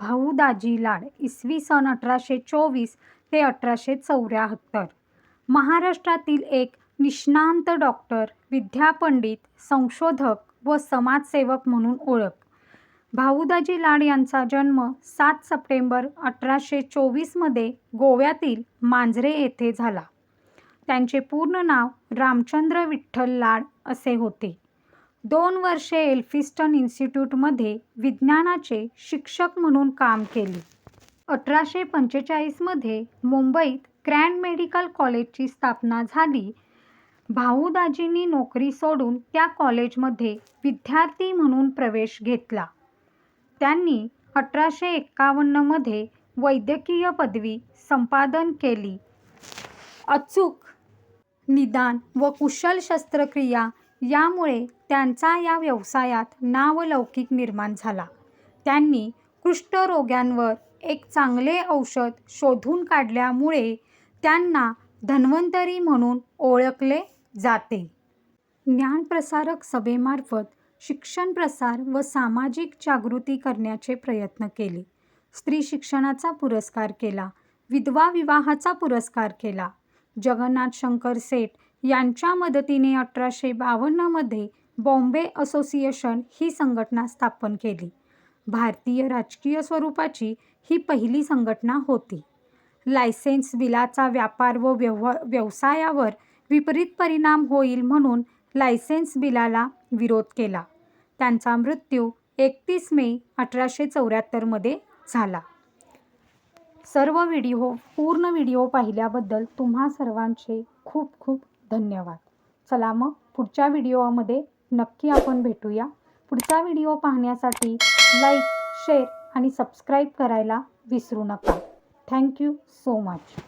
भाऊ दाजी लाड इसवी सन अठराशे चोवीस ते अठराशे चौऱ्याहत्तर. महाराष्ट्रातील एक निष्णांत डॉक्टर विद्यापंडित संशोधक व समाजसेवक म्हणून ओळख. भाऊदाजी लाड यांचा जन्म सात सप्टेंबर अठराशे चोवीसमध्ये गोव्यातील मांजरे येथे झाला. त्यांचे पूर्ण नाव रामचंद्र विठ्ठल लाड असे होते. दोन वर्षे एल्फिस्टन इन्स्टिट्यूटमध्ये विज्ञानाचे शिक्षक म्हणून काम केले. अठराशे पंचेचाळीसमध्ये मुंबईत ग्रँड मेडिकल कॉलेजची स्थापना झाली. भाऊदाजींनी नोकरी सोडून त्या कॉलेजमध्ये विद्यार्थी म्हणून प्रवेश घेतला. त्यांनी अठराशे एक्कावन्नमध्ये वैद्यकीय पदवी संपादन केली. अचूक निदान व कुशल शस्त्रक्रिया यामुळे त्यांचा या व्यवसायात नावलौकिक निर्माण झाला. त्यांनी कुष्ठरोग्यांवर एक चांगले औषध शोधून काढल्यामुळे त्यांना धन्वंतरी म्हणून ओळखले जाते. ज्ञानप्रसारक सभेमार्फत शिक्षण प्रसार व सामाजिक जागृती करण्याचे प्रयत्न केले. स्त्री शिक्षणाचा पुरस्कार केला विधवा विवाहाचा पुरस्कार केला जगन्नाथ शंकर सेठ यांच्या मदतीने अठराशे बावन्नमध्ये बॉम्बे असोसिएशन ही संघटना स्थापन केली. भारतीय राजकीय स्वरूपाची ही पहिली संघटना होती. लायसेन्स बिलाचा व्यापार व व्यव व्यवसायावर विपरीत परिणाम होईल म्हणून लायसेन्स बिलाला विरोध केला. त्यांचा मृत्यू एकतीस मे अठराशे चौऱ्याहत्तरमध्ये झाला. सर्व व्हिडिओ पूर्ण व्हिडिओ पाहिल्याबद्दल तुम्हा सर्वांचे खूप खूप धन्यवाद. चला मग पुढच्या व्हिडिओमध्ये नक्की आपण भेटूया. पुढचा व्हिडिओ पाहण्यासाठी लाईक शेअर आणि सबस्क्राईब करायला विसरू नका. Thank you so much